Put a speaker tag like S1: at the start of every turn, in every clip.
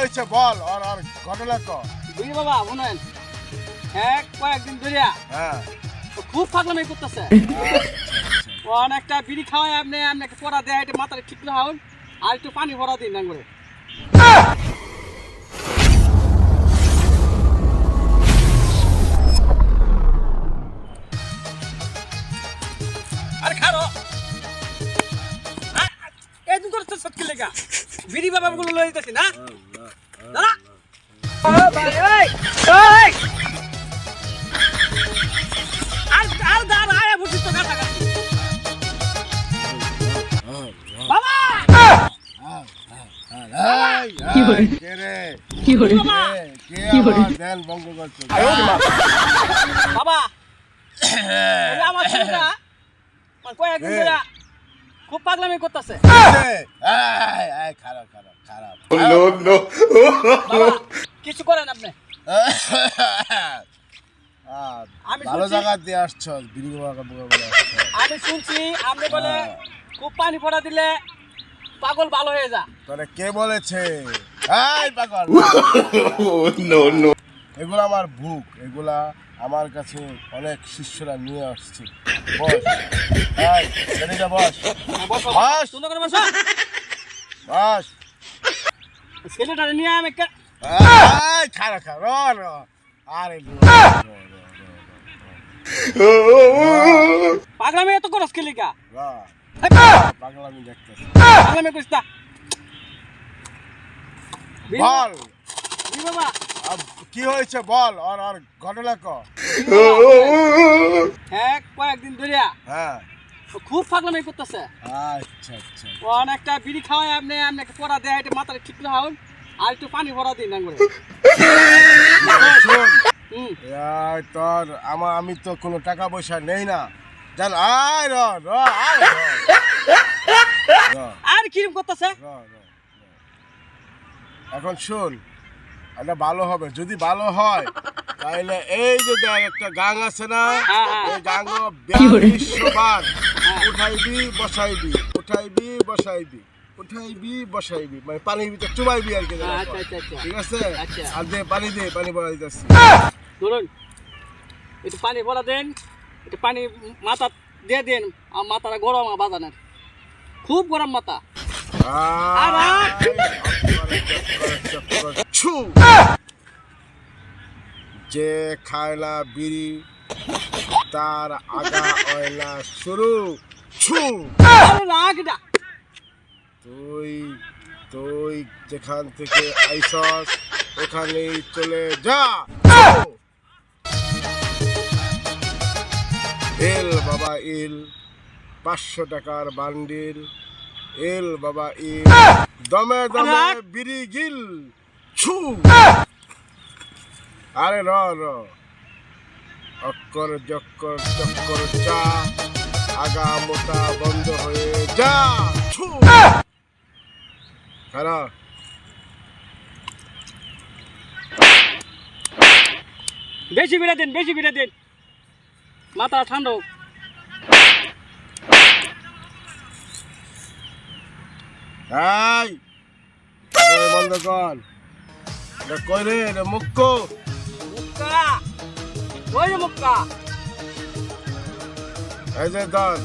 S1: হয়েছে বল আর আর ঘটনা ক।
S2: বুঝলি বাবা শুনেন। এক কয়েকদিন ধরিয়া
S1: হ্যাঁ।
S2: খুব পাগলামি করতেছে। অনেকটা বিড়ি খাওয়াই আপনি আপনাকে পড়া দেয় এটা মাথায় ঠিক না হন আর একটু পানি ভরা দিন না করে বিড়ি বাবা গুলো লয়ে যেতেছি না?
S1: কি হরে কি
S3: hore
S2: বাবা
S1: কে কে আমার দেন ভঙ্গ করছে
S2: বাবা এই আমার ছেলেটা কয়েকদিন ধরে খুব পাগলামি করতেছে।
S1: এই এই খারাপ খারাপ খারাপ
S2: কিছু করেন আপনি।
S1: ভালো জায়গা দিয়ে আসছ
S2: আমি শুনছি আপনি বলে খুব পানি পড়া দিলে পাগল ভালো হয়ে যা
S1: তোরে কে বলেছে? এগুলো আমার বুক এগুলা আমার কাছে অনেক শিষ্যরা নিয়ে আসছে। বস। বস
S2: বস।
S1: বস।
S2: সুন্দর করে বস। ছেলেটা নিয়ে আমি
S1: খারা খা র র। আরে র, র, র, র,
S2: পাগলামি এত করস কে লিগা?
S1: র, র। পাগলামি দেখতেছি।
S2: পাগলামি করিস না।
S1: বল। কি হয়েছে বল আর আর ঘটনা ক।
S2: এক কয়েকদিন ধরিয়া
S1: হ্যাঁ।
S2: খুব পাগলামি করতেছে।
S1: আচ্ছা আচ্ছা।
S2: অনেকটা বিড়ি খাওয়াই আপনি আপনাকে পড়া দেয় এটা মাথায় ঠিক না হন আর একটু পানি ভরা দিন
S1: এই তোর আমার আমি তো কোনো টাকা পয়সা নেই না। জান আয় র র আয় র। র,
S2: আর কিরম করতেছে?
S1: র। এখন শোন এটা ভালো হবে। যদি ভালো হয় তাহলে এই যে দেখ একটা গাং আছে না
S2: হ্যাঁ, হ্যাঁ।
S1: এই গাং
S3: কি বলে?
S1: বিশশো বার উঠাইবি বসাইবি উঠাইবি বসাইবি উঠাইবি বসাইবি। মানে পানির ভিতরে চুবাইবি আর কি
S2: হ্যাঁ, আচ্ছা আচ্ছা আচ্ছা।
S1: ঠিক আছে?
S2: আচ্ছা।
S1: আর দে পানি দে পানি বড়াই দিতেছি।
S2: ধরুন একটু পানি ভরা দেন একটু পানি মাথা দিয়ে দেন আর মাথাটা গরম বাজানের। খুব গরম মাথা।
S1: যে খায় না বিড়ি, তার আগা অয়লা শুরু। ছু তুই তুই যেখান থেকে আইসস, ওখানেই চলে যা। এল বাবা ইল, পাঁচশো টাকার বান্ডিল। এল বাবা ইল দমে দমে! বিড়ি গিল ছু। আরে র র। অক্কর জক্কর চক্কর চা। আগা মোটা বন্ধ হয়ে যা ছু। খারাপ
S2: বেশি বিড়া দেন বেশি বিড়া দেন। মাথা ঠান্ডা
S1: এই বন্ধ কর। এটা কই রে এটা মুক্কো।
S2: মুক্কা? ওই যে মুক্কা?
S1: এই যে ধর।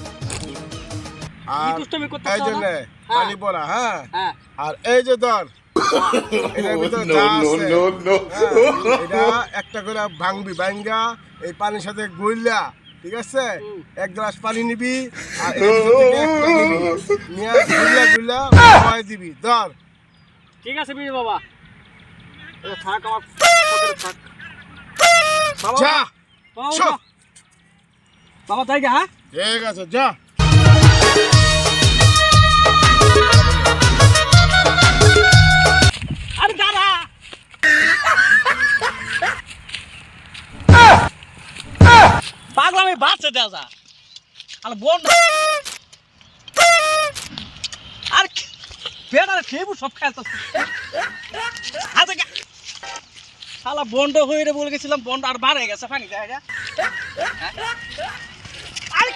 S1: আর
S2: দুষ্টুমি
S1: এই যে
S2: না?
S1: নে
S2: হ্যাঁ।
S1: পানি পড়া হ্যাঁ?
S2: হ্যাঁ।
S1: আর এই যে ধর হ্যাঁ, এটা একটা করে ভাঙবি ভাঙ্গা এই পানির সাথে গুইলা। ঠিক আছে এক গ্লাস পানি নিবি আর নিয়ে দিবি ধর
S2: ঠিক আছে বিজু বাবা থাক আমার থাক বাবা
S1: যা
S2: বাবা, তাই গে, হ্যাঁ
S1: ঠিক আছে যা
S2: আর বোন আর বেড়ারে খেয়ে সব খেলতো হাতে গা শালা বন্ড হয়ে রে বলে গেছিলাম, বন্ড আর বাড়ে গেছে, ফানি, দেখা যা আরে!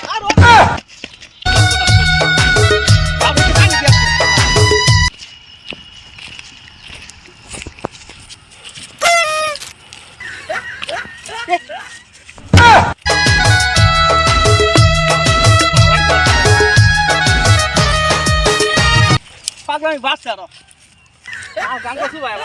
S2: બિચારો આ ગાંગો શું ભાઈ